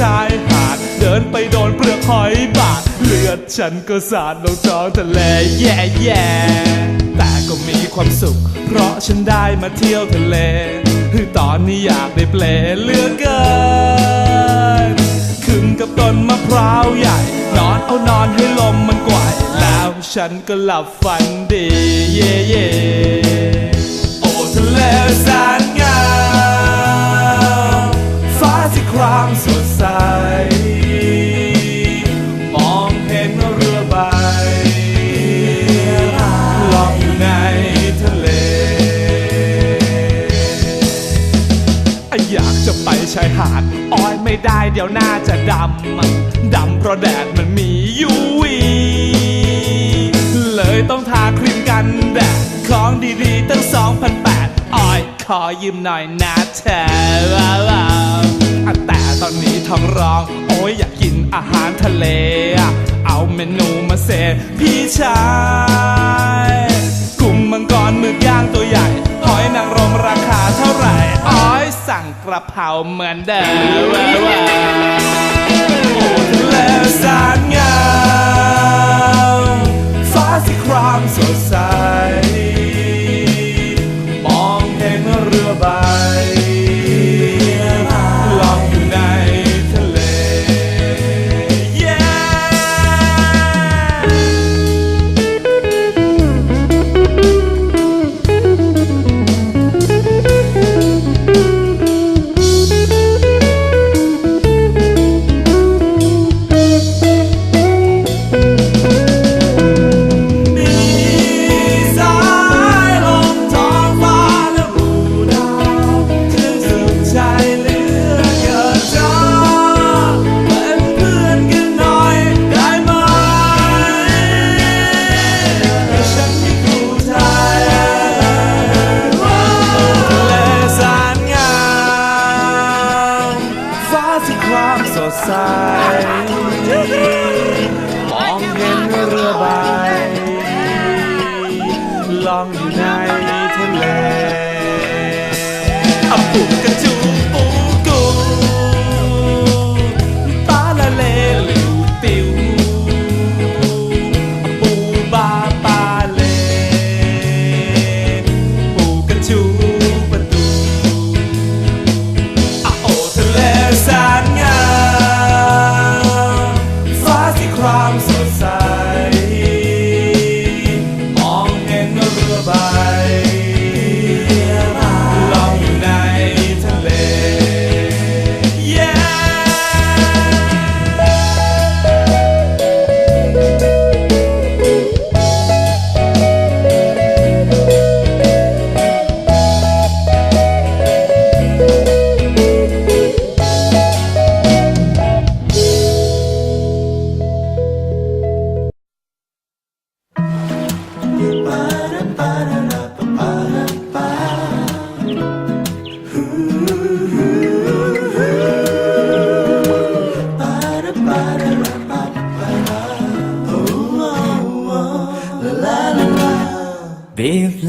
ชายหาด เดินไปโดนเปลือกหอยบาด เลือดฉันก็สาดลงท้องทะเลแย่แย่แต่ก็มีความสุข เพราะฉันได้มาเที่ยวทะเล คือตอนนี้อยากได้เปลเลือเกินขึ้นกับต้นมะพร้าวใหญ่ นอนเอานอนให้ลมมันกวาดแล้วฉันก็หลับฝันดี เย่เย่โอ้ทะเลแสนงามฟ้าที่ครามสด ไม่ได้เดี๋ยวหน้าจะดำ ดำเพราะแดดมันมียูวีเลยต้องทาครีมกันแดดของดีๆ ตั้ง2,008อ้อยขอยืมหน่อยนะเธอว้าวแต่ตอนนี้ท้องร้อง โอ้ยอยากกินอาหารทะเล เอาเมนูมาเสพพี่ชายกุ้งมังกรหมึกย่างตัวใหญ่ หอยนางรมราคาเท่าไหร่ สั่งกระเพราเหมือนเดิมว้วสาวโอ้ทะเลแสนงามฟ้าสีครามสดใส มองเห็นเรือใบ ล่องอยู่ในทะเลอะปุกกัน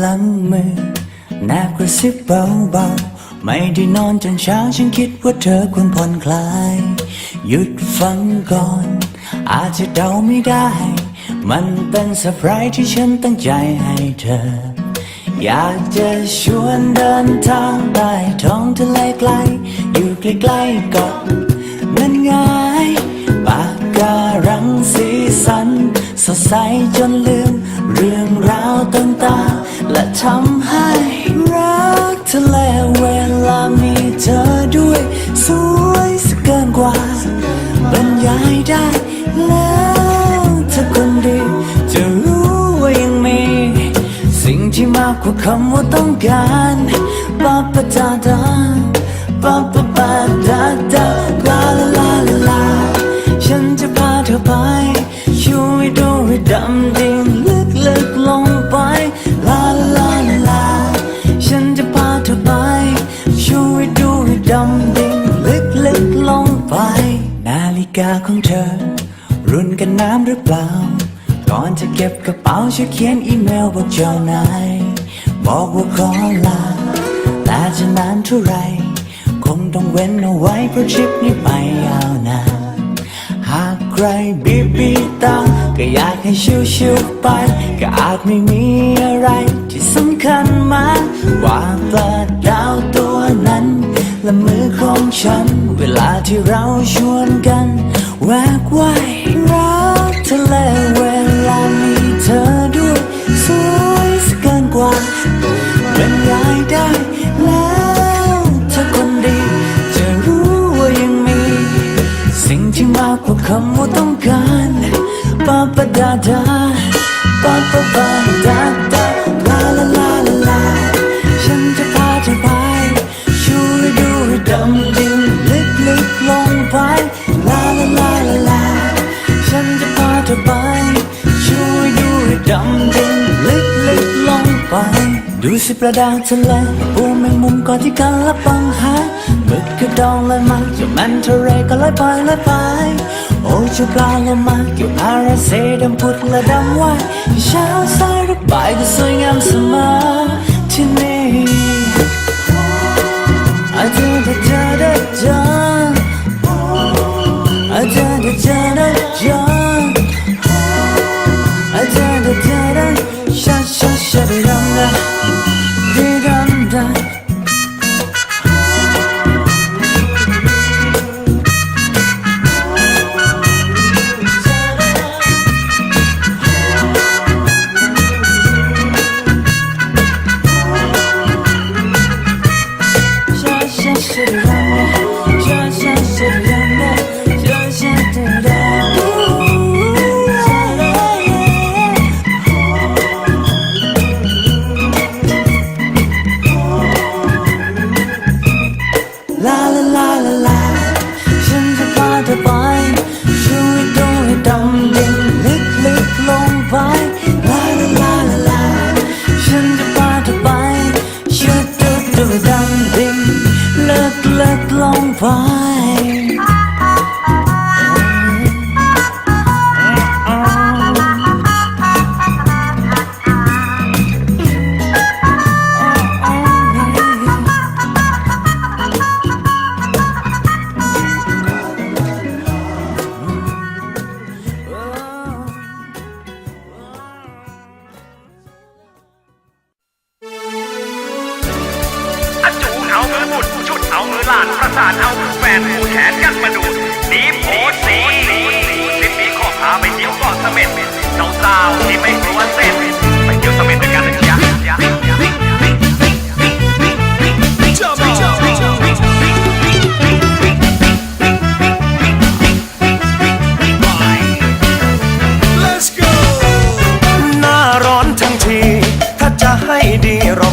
หลังมือแนบกระซิบเบาๆ ไม่ได้นอนจนเช้าฉันคิดว่าเธอควรผ่อนคลาย หยุดฟังก่อน อาจจะเดาไม่ได้ มันเป็นเซอร์ไพรส์ที่ฉันตั้งใจให้เธอ อยากจะชวนเดินทางใต้ท้องทะเลไกล อยู่ใกล้ๆกับนั่นไงปากการังสีสัน สดใสจนลืม เรื่องราวต่างๆ และทำให้รักทะเลเวลามีเธอด้วย สวยสกเกินกว่าบรรยายได้แล้วเธอคนดีจะรู้ว่ายังมี สิ่งที่มากกว่าคำว่าต้องการปาปะดาดาปาปะปาดาดาาของเธอ รุ่นกันน้ำหรือเปล่า ก่อนจะเก็บกระเป๋าช่วยเขียนอีเมลบอกเจ้านาย บอกว่าขอลา แต่จะนานเท่าไร คงต้องเว้นเอาไว้เพราะทริปนี้ไปยาวนาน หากใครบีบีตา ก็อยากให้ชิวๆไป ก็อาจไม่มีอะไรที่สำคัญมากกว่าปลาดาวตัวนั้นและมือของฉัน เวลาที่เราชวนกัน แวกว่ายรักทะเลเวลามีเธอด้วย สวยสเกินกว่าบรรยายได้แล้วเธอคนดี จะรู้ว่ายังมี สิ่งที่มากกว่าคำว่าต้องการปาปะดาดาปาปะปาดาดา เธอไป ช่วยดูให้ดำดิ่งลึกลึกลงไป ดูสิปลาดาทะเลปูแมงมุมก่อนที่กันละปังหาหมึกกระดองลอยมาจ้าแมนเทเรก็ลอยไปลอยไป โอ้เจ้าปลาโลมาเกี่ยวพาราเซดำพุดและดำว่ายเช้าสายหรือบ่ายก็สวยงามเสมอที่นี่อาจจะ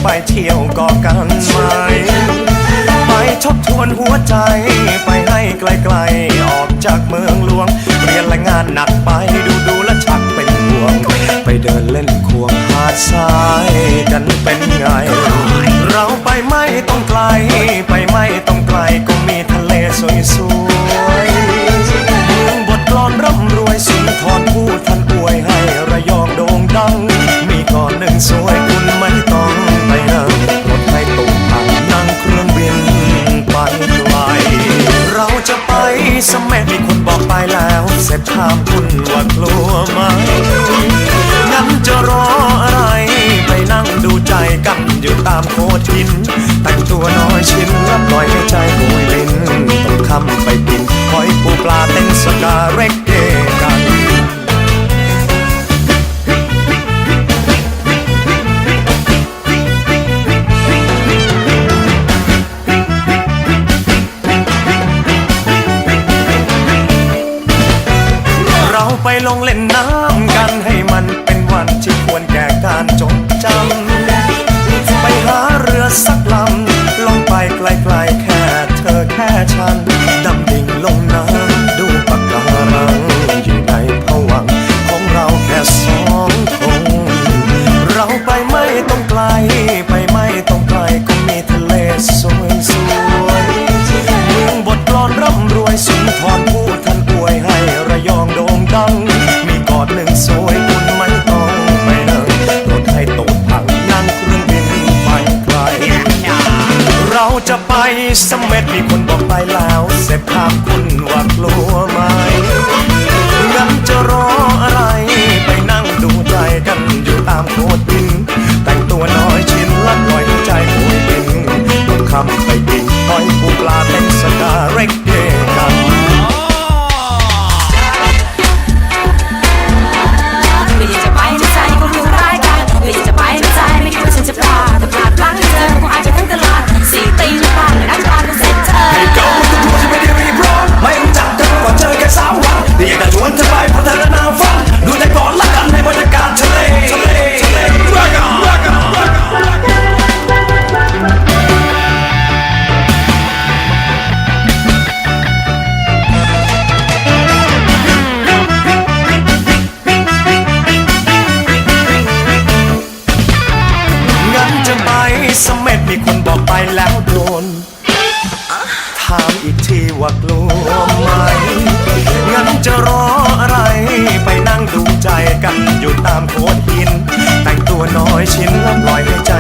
ไปเที่ยวกาะกันไหม ไปทบทวนหัวใจ ไปให้ไกลๆ ออกจากเมืองหลวง เรียนและงานหนักไปดูดูและชักเป็นห่วง ไปเดินเล่นควงหาดทรายกันเป็นไง เราไปไม่ต้องไกล ไปไม่ต้องไกลก็มีทะเลสวย ตามโคดหินแต่งตัวน้อยชิ้นแล้วปล่อยให้ใจโวยลิ้นต้องคำไปกินหอยปูปลาเต้นสกาเร็กเกกันเราไปลงเล่นน้ำกันให้มันเป็นวันที่ควรแก่การจดจำ เรือสัก น้อยชิ้นละปลอยให้ใจ